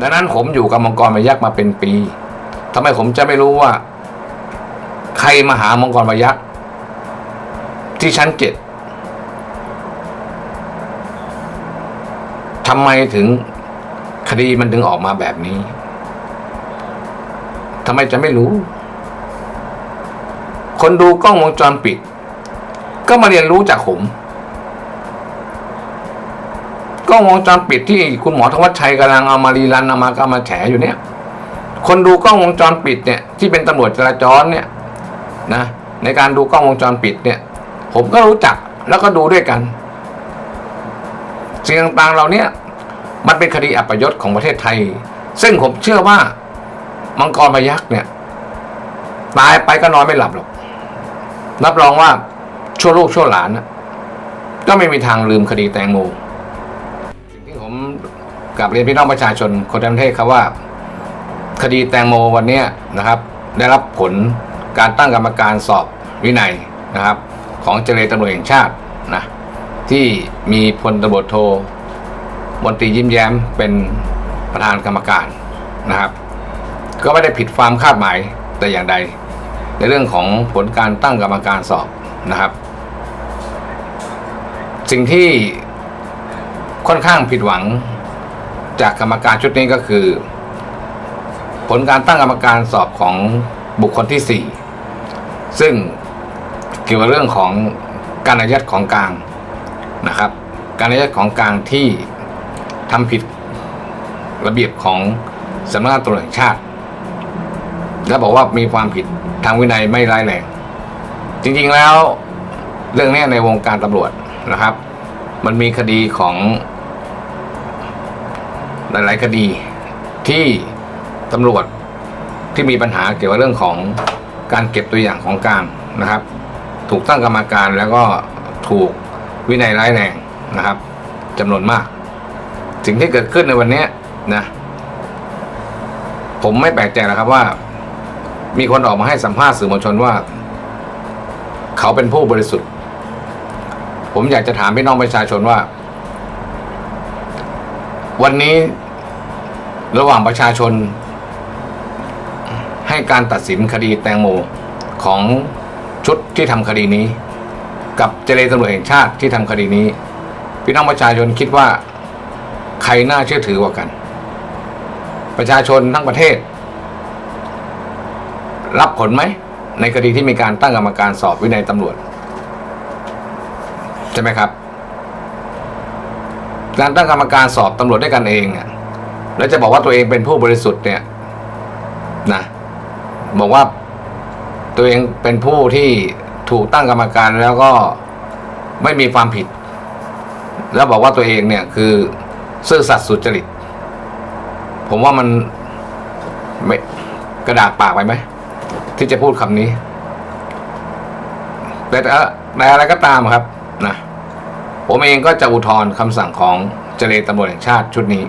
ดังนั้นผมอยู่กับมังกรมายักษ์มาเป็นปีทำไมผมจะไม่รู้ว่า ใครมาหามังกรมายักษ์ที่ชั้นเจ็ดทำไมถึงคดีมันถึงออกมาแบบนี้ทำไมจะไม่รู้ คนดูกล้องวงจรปิด ก็มาเรียนรู้จากผม กล้องวงจรปิดที่คุณหมอธวัชชัยกำลังเอามารีรันเอามากำมาแฉอยู่เนี่ย คนดูกล้องวงจรปิดเนี่ยที่เป็นตำรวจจราจรเนี่ยนะในการดูกล้องวงจรปิดเนี่ย ผมก็รู้จักแล้วก็ดูด้วยกัน สิ่งต่างๆเราเนี่ยมันเป็นคดีอัปยศของประเทศไทย ซึ่งผมเชื่อว่ามังกรมายักษ์เนี่ย ตายไปก็นอนไม่หลับหรอกรับรองว่าชั่วลูกชั่วหลานนะก็ไม่มีทางลืมคดีแตงโม กลับเรียนพี่น้องประชาชนคนทั้งประเทศครับว่า คดีแตงโมวันนี้นะครับ ได้รับผลการตั้งกรรมการสอบวินัยนะครับ ของเจรตำรวจแห่งชาตินะที่มีพลตำรวจโทมนตรียิ้มแย้มเป็นประธานกรรมการนะครับ ก็ไม่ได้ผิดความคาดหมายแต่อย่างใด ในเรื่องของผลการตั้งกรรมการสอบนะครับ สิ่งที่ค่อนข้างผิดหวัง จากกรรมการชุดนี้ก็คือ ผลการตั้งกรรมการสอบของบุคคลที่ 4 ซึ่งเกี่ยวกับเรื่องของการอายัดของกลางนะครับ การอายัดของกลางที่ทำผิดระเบียบของสำนักงานตำรวจแห่งชาติ และบอกว่ามีความผิดทางวินัยไม่ร้ายแรงจริงๆแล้วเรื่องนี้ในวงการตำรวจนะครับ มันมีคดีของ หลาย ๆ คดีที่ตำรวจที่มีปัญหาเกี่ยวกับเรื่องของการเก็บตัวอย่างของกลางนะครับ ถูกตั้งกรรมการแล้วก็ถูกวินัยร้ายแรงนะครับจำนวนมาก สิ่งที่เกิดขึ้นในวันนี้นะผมไม่แปลกใจนะครับว่า มีคนออกมาให้สัมภาษณ์สื่อมวลชนว่า เขาเป็นผู้บริสุทธิ์ ผมอยากจะถามพี่น้องประชาชนว่า วันนี้ระหว่างประชาชน ให้การตัดสินคดีแตงโมของชุดที่ทำคดีนี้ กับเจรตำรวจแห่งชาติที่ทำคดีนี้ พี่น้องประชาชนคิดว่าใครน่าเชื่อถือกว่ากัน ประชาชนทั้งประเทศ รับผลไหม ในคดีที่มีการตั้งกรรมการสอบวินัยตำรวจ ใช่ไหมครับ การตั้งกรรมการสอบตำรวจด้วยกันเองเนี่ยแล้วจะบอกว่าตัวเองเป็นผู้บริสุทธิ์เนี่ยนะบอกว่าตัวเองเป็นผู้ที่ถูกตั้งกรรมการแล้วก็ไม่มีความผิด แล้วบอกว่าตัวเองเนี่ยคือซื่อสัตย์สุจริต ผมว่ามันไม่กระดากปากไปไหม ที่จะพูดคำนี้ แต่แต่อะไรก็ตามครับ ผมเองก็จะอุทธรณ์คำสั่งของเจรตำรวจแห่งชาติชุดนี้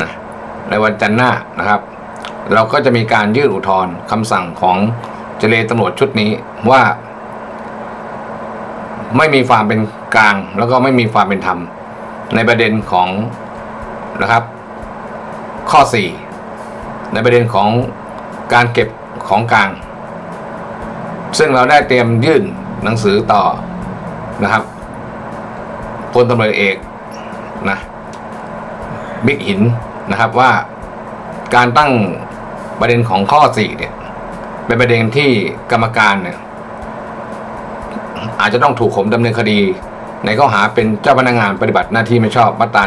นะในวันจันทร์หน้านะครับ เราก็จะมีการยื่นอุทธรณ์คำสั่งของเจรตำรวจชุดนี้ว่า ไม่มีความเป็นกลาง แล้วก็ไม่มีความเป็นธรรม ในประเด็นของนะครับ ข้อ 4 ในประเด็นของการเก็บของกลาง ซึ่งเราได้เตรียมยื่นหนังสือต่อนะครับ พลตำรวจเอกนะบิ๊กหินนะครับว่าการตั้งประเด็นของข้อ4เนี่ยเป็นประเด็นที่กรรมการเนี่ยอาจจะต้องถูกผมดำเนินคดี ในข้อหาเป็นเจ้าพนักงานปฏิบัติหน้าที่ไม่ชอบมาตรา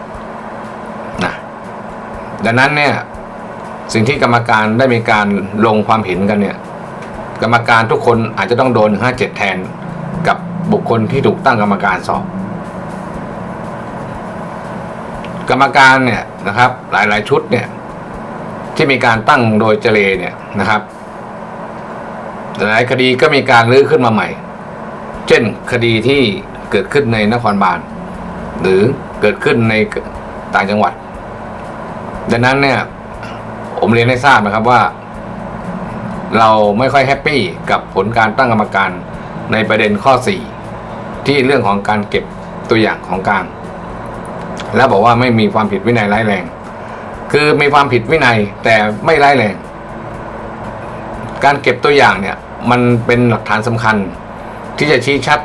157นะดังนั้นเนี่ยสิ่งที่กรรมการได้มีการลงความเห็นกันเนี่ยกรรมการทุกคนอาจจะต้องโดน157แทนกับบุคคลที่ถูกตั้งกรรมการสอบ กรรมการเนี่ยนะครับ หลายๆชุดเนี่ย ที่มีการตั้งโดยเจเลเนี่ยนะครับ หลายคดีก็มีการรื้อขึ้นมาใหม่ เช่นคดีที่เกิดขึ้นในนครบาลหรือเกิดขึ้นในต่างจังหวัด ดังนั้นเนี่ย ผมเรียนให้ทราบนะครับว่า เราไม่ค่อยแฮปปี้กับผลการตั้งกรรมการในประเด็นข้อ 4 ที่เรื่องของการเก็บตัวอย่างของกลาง แล้วบอกว่าไม่มีความผิดวินัยร้ายแรง คือมีความผิดวินัยแต่ไม่ร้ายแรง การเก็บตัวอย่างเนี่ยมันเป็นหลักฐานสำคัญ ที่จะชี้ชัด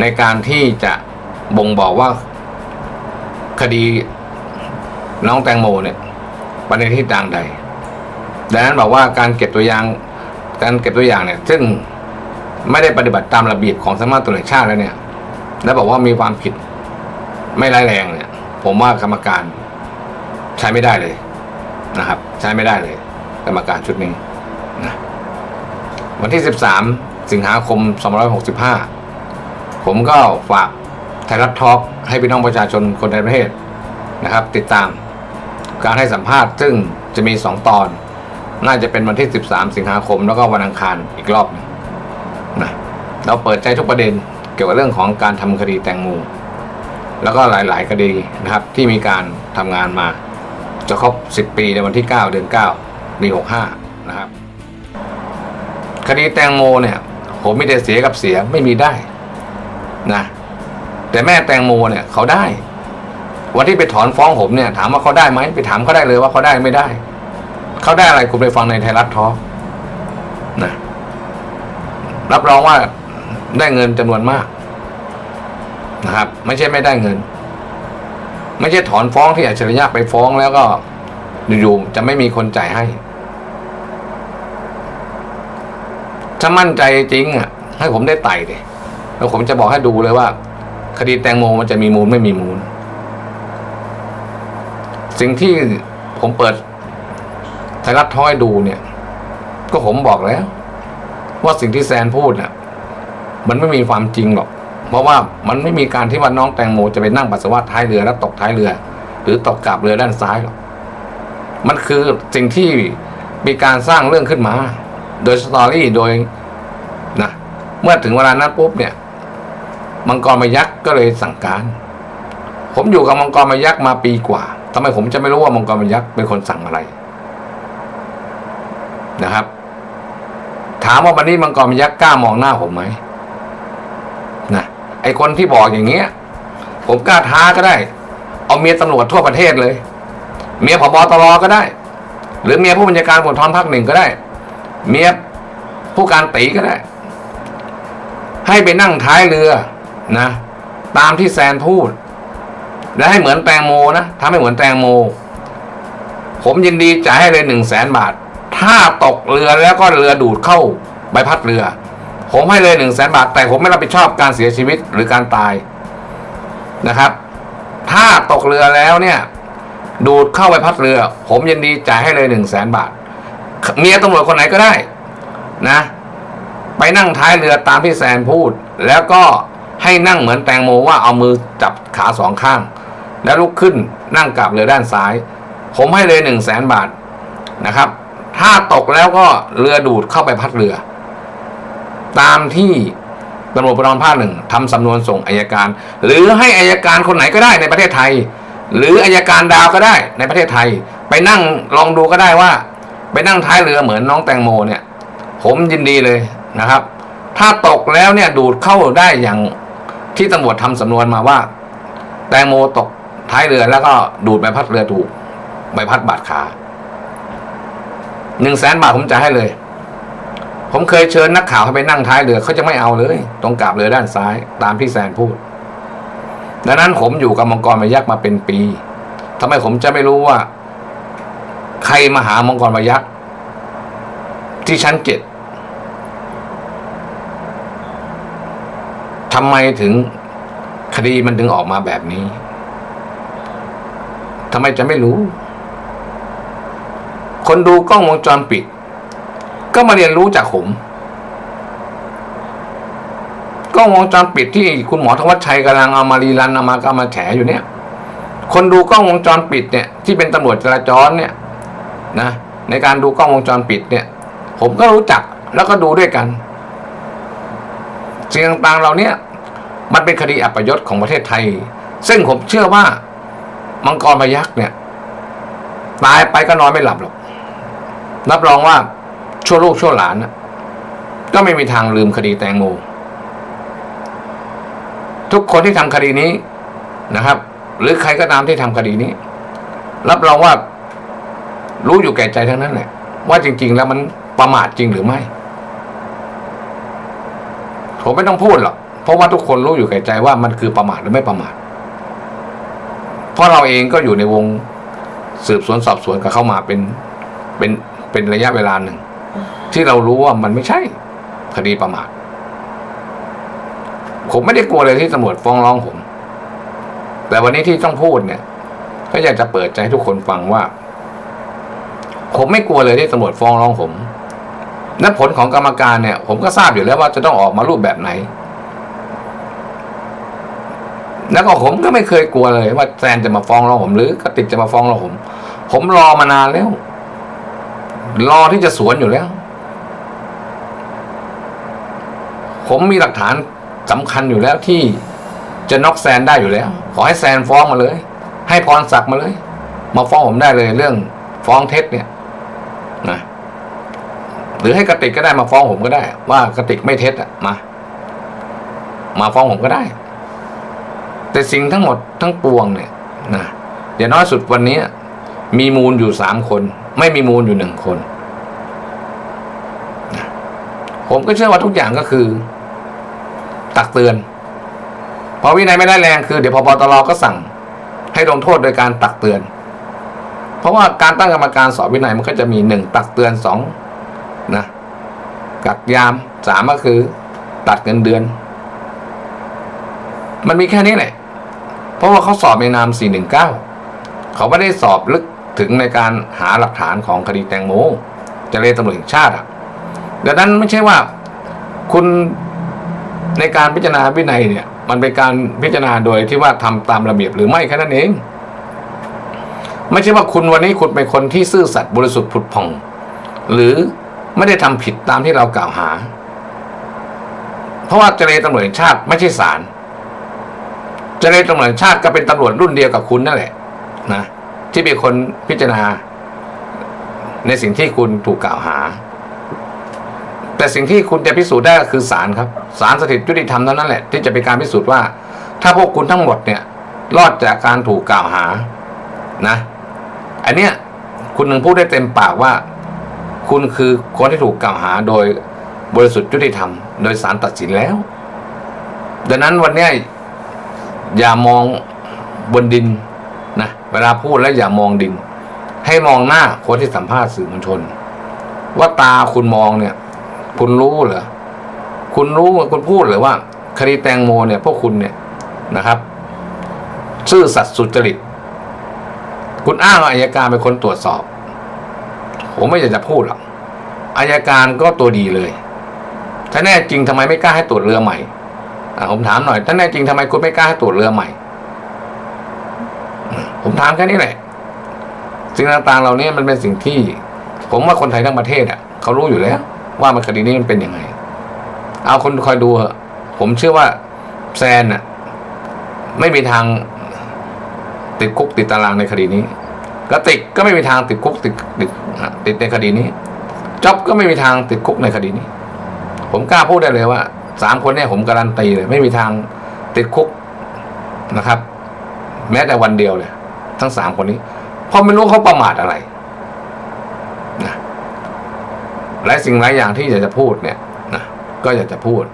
ในการที่จะบ่งบอกว่าคดีน้องแตงโมเนี่ยไปในทิศทางใด ดังนั้นบอกว่าการเก็บตัวอย่าง การเก็บตัวอย่างเนี่ย ซึ่งไม่ได้ปฏิบัติตามระเบียบของสำนักงาตำรวจแห่งชาติแล้วเนี่ย แล้วบอกว่ามีความผิดไม่ร้ายแรง ผมว่ากรรมการใช้ไม่ได้เลยนะครับ ใช้ไม่ได้เลย กรรมการชุดนี้นะวันที่ 13 สิงหาคม 2565 ผมก็ฝากไทยรัฐทอล์กให้พี่น้องประชาชนคนในประเทศนะครับ ติดตามการให้สัมภาษณ์ซึ่งจะมี 2 ตอน น่าจะเป็นวันที่ 13 สิงหาคม แล้วก็วันอังคารอีกรอบหนึงนะเราเปิดใจทุกประเด็นเกี่ยวกับเรื่องของการทำคดีแตงโม แล้วก็หลาย ๆ คดีนะครับที่มีการทำงานมาจะครบ 10 ปีในวันที่ 9 เดือน 9 ปี 65 นะครับ คดีแตงโมเนี่ยผมมีแต่เสียกับเสียไม่มีได้นะแต่แม่แตงโมเนี่ยเขาได้ วันที่ไปถอนฟ้องผมเนี่ยถามว่าเขาได้ไหมไปถามเขาได้เลยว่าเขาได้ไม่ได้ เขาได้อะไรคุณไปฟังในไทยรัฐทอนะรับรองว่าได้เงินจำนวนมาก นะครับ ไม่ใช่ไม่ได้เงิน ไม่ใช่ถอนฟ้องที่อัจฉริยะไปฟ้องแล้วก็อยู่ๆจะไม่มีคนจ่ายให้ ถ้ามั่นใจจริงอะ ให้ผมได้ไต่เดิแล้วผมจะบอกให้ดูเลยว่า คดีแตงโมมันจะมีมูลไม่มีมูล สิ่งที่ผมเปิดไทยรัฐท้อยดูเนี่ย ก็ผมบอกแล้ว ว่าสิ่งที่แซนพูดน่ะ มันไม่มีความจริงหรอก เพราะว่ามันไม่มีการที่ว่าน้องแตงโมจะไปนั่งปัสสาวะท้ายเรือแล้วตกท้ายเรือ หรือตกกลับเรือด้านซ้ายหรอกมันคือสิ่งที่มีการสร้างเรื่องขึ้นมา โดยสตอรี่โดยนะเมื่อถึงเวลานั้นปุ๊บเนี่ย มังกรมายักษ์ก็เลยสั่งการ ผมอยู่กับมังกรมายักษ์มาปีกว่าทำไมผมจะไม่รู้ว่ามังกรมายักษ์เป็นคนสั่งอะไรนะครับ ถามว่าวันนี้มังกรมายักษ์กล้ามองหน้าผมไหม ไอคนที่บอกอย่างเงี้ย ผมกล้าท้าก็ได้ เอาเมียตำรวจทั่วประเทศเลย เมียผบตรก็ได้ หรือเมียผู้บัญชาการตำรวจทอนภาคหนึ่งก็ได้ เมียผู้การตีก็ได้ ให้ไปนั่งท้ายเรือนะ ตามที่แซนพูด และให้เหมือนแตงโมนะทำให้เหมือนแตงโม ผมยินดีจ่ายให้เลยหนึ่งแสนบาท ถ้าตกเรือแล้วก็เรือดูดเข้าใบพัดเรือ ผมให้เลยหนึ่งแสนบาท แต่ผมไม่รับผิดชอบการเสียชีวิตหรือการตายนะครับ ถ้าตกเรือแล้วเนี่ย ดูดเข้าใบพัดเรือ ผมยินดีจ่ายให้เลยหนึ่งแสนบาท เมียตำรวจคนไหนก็ได้นะ ไปนั่งท้ายเรือตามที่แซนพูด แล้วก็ให้นั่งเหมือนแตงโมว่าเอามือจับขาสองข้าง แล้วลุกขึ้นนั่งกลับเรือด้านซ้าย ผมให้เลยหนึ่งแสนบาทนะครับ ถ้าตกแล้วก็เรือดูดเข้าไปพัดเรือ ตามที่ตำรวจปรภาคหนึ่งทำสำนวนส่งอายการ หรือให้อายการคนไหนก็ได้ในประเทศไทย หรืออายการดาวก็ได้ในประเทศไทย ไปนั่งลองดูก็ได้ว่า ไปนั่งท้ายเรือเหมือนน้องแตงโมเนี่ย ผมยินดีเลยนะครับ ถ้าตกแล้วเนี่ยดูดเข้าได้อย่างที่ตำรวจทำสำนวนมาว่า แตงโมตกท้ายเรือแล้วก็ดูดใบพัดเรือถูกใบพัดบาดขาหนึ่งแสนบาทผมจะให้เลย ผมเคยเชิญนักข่าวให้ไปนั่งท้ายเรือเขาจะไม่เอาเลย ตรงกลับเรือด้านซ้าย ตามที่แซนพูด ดังนั้นผมอยู่กับมังกรมายักษ์มาเป็นปีทำไมผมจะไม่รู้ว่า ใครมาหามังกรมายักษ์ที่ชั้นเจ็ดทำไมถึงคดีมันถึงออกมาแบบนี้ทำไมจะไม่รู้ คนดูกล้องวงจรปิด ก็มาเรียนรู้จากผมกล้องวงจรปิดที่คุณหมอธวัชชัยกำลังเอามารีรันเอามากำมาแฉอยู่เนี่ย คนดูกล้องวงจรปิดเนี่ย ที่เป็นตำรวจจราจรเนี่ยนะในการดูกล้องวงจรปิดเนี่ย ผมก็รู้จักแล้วก็ดูด้วยกันสิ่งต่างๆเราเนี่ย มันเป็นคดีอัปยศของประเทศไทย ซึ่งผมเชื่อว่ามังกรพยักษ์เนี่ย ตายไปก็นอนไม่หลับหรอกรับรองว่า ชั่วลูกชั่วหลานก็ไม่มีทางลืมคดีแตงโม ทุกคนที่ทำคดีนี้นะครับ หรือใครก็ตามที่ทำคดีนี้ รับรองว่ารู้อยู่แก่ใจทั้งนั้นแหละว่าจริง ๆ แล้วมันประมาทจริงหรือไม่ผมไม่ต้องพูดหรอกเพราะว่าทุกคนรู้อยู่แก่ใจว่ามันคือประมาทหรือไม่ประมาทเพราะเราเองก็อยู่ในวงสืบสวนสอบสวนกับเข้ามาเป็นเป็นเป็นระยะเวลาหนึ่ง ที่เรารู้ว่ามันไม่ใช่คดีประมาทผมไม่ได้กลัวเลยที่ตำรวจฟ้องร้องผม แต่วันนี้ที่ต้องพูดเนี่ย ก็อยากจะเปิดใจให้ทุกคนฟังว่า ผมไม่กลัวเลยที่ตำรวจฟ้องร้องผมและผลของกรรมการเนี่ย ผมก็ทราบอยู่แล้วว่าจะต้องออกมารูปแบบไหน แล้วก็ผมก็ไม่เคยกลัวเลยว่าแซนจะมาฟ้องร้องผมหรือกติกจะมาฟ้องร้องผม ผมรอมานานแล้ว รอที่จะสวนอยู่แล้ว ผมมีหลักฐานสำคัญอยู่แล้วที่จะน็อกแซนได้อยู่แล้ว ขอให้แซนฟ้องมาเลย ให้พรศักดิ์มาเลย มาฟ้องผมได้เลยเรื่องฟ้องเท็จเนี่ยนะหรือให้กติกก็ได้มาฟ้องผมก็ได้ ว่ากติกไม่เท็จอะมา มาฟ้องผมก็ได้ แต่สิ่งทั้งหมดทั้งปวงเนี่ยนะอย่างน้อยสุดวันนี้มีมูลอยู่สามคน ไม่มีมูลอยู่หนึ่งคนนะผมก็เชื่อว่าทุกอย่างก็คือ ตักเตือน พอวินัยไม่ได้แรงคือเดี๋ยวพบตรก็สั่งให้ลงโทษโดยการตักเตือน เพราะว่าการตั้งกรรมการสอบวินัยมันก็จะมีหนึ่งตักเตือนสองนะกักยามสามก็คือตัดเงินเดือน มันมีแค่นี้แหละ เพราะว่าเขาสอบในนาม 419 เขาไม่ได้สอบลึกถึงในการหาหลักฐานของคดีแตงโมเจะเรตำรวจแห่งชาติอะดังนั้นไม่ใช่ว่า คุณ ในการพิจารณาวินัยเนี่ย มันเป็นการพิจารณาโดยที่ว่าทำตามระเบียบหรือไม่แค่นั้นเอง ไม่ใช่ว่าคุณวันนี้คุณเป็นคนที่ซื่อสัตย์บริสุทธิ์ผุดผ่อง หรือไม่ได้ทำผิดตามที่เรากล่าวหา เพราะว่าเจรตำรวจชาติไม่ใช่ศาลเจรตำรวจชาติก็เป็นตำรวจรุ่นเดียวกับคุณนั่นแหละนะที่เป็นคนพิจารณา ในสิ่งที่คุณถูกกล่าวหา แต่สิ่งที่คุณจะพิสูจน์ได้ก็คือศาลครับศาลสถิตยุติธรรมเท่านั้นแหละที่จะเป็นการพิสูจน์ว่า ถ้าพวกคุณทั้งหมดเนี่ยรอดจากการถูกกล่าวหานะอันเนี้ยคุณหนึ่งพูดได้เต็มปากว่า คุณคือคนที่ถูกกล่าวหาโดยบริสุทธิ์ยุติธรรม โดยศาลตัดสินแล้ว ดังนั้นวันนี้อย่ามองบนดินนะเวลาพูดแล้วอย่ามองดิน ให้มองหน้าคนที่สัมภาษณ์สื่อมวลชน ว่าตาคุณมองเนี่ย คุณรู้เหรอคุณรู้คุณพูดเหรือว่า คดีแตงโมเนี่ยพวกคุณเนี่ยนะครับซื่อสัตย์สุจริต คุณอ้างว่าอายการเป็นคนตรวจสอบ ผมไม่อยากจะพูดหรอกอายการก็ตัวดีเลย ถ้าแน่จริงทำไมไม่กล้าให้ตรวจเรือใหม่ผมถามหน่อย ถ้าแน่จริงทำไมคุณไม่กล้าให้ตรวจเรือใหม่ ผมถามแค่นี้แหละ สิ่งต่างๆ เหล่านี้มันเป็นสิ่งที่ ผมว่าคนไทยทั้งประเทศอะ เขารู้อยู่แล้ว ว่ามันคดีนี้มันเป็นยังไง เอาคนคอยดูเหอะผมเชื่อว่าแซนน่ะ ไม่มีทางติดคุกติดตารางในคดีนี้กระติกก็ไม่มีทางติดคุกติดติดติดในคดีนี้จ็อบก็ไม่มีทางติดคุกในคดีนี้ ผมกล้าพูดได้เลยว่าสามคนเนี่ยผมการันตีเลยไม่มีทางติดคุกนะครับ แม้แต่วันเดียวเลย ทั้งสามคนนี้เพราะไม่รู้เขาประมาทอะไร และสิ่งหลายอย่างที่อยากจะพูดเนี่ยนะก็อยากจะพูด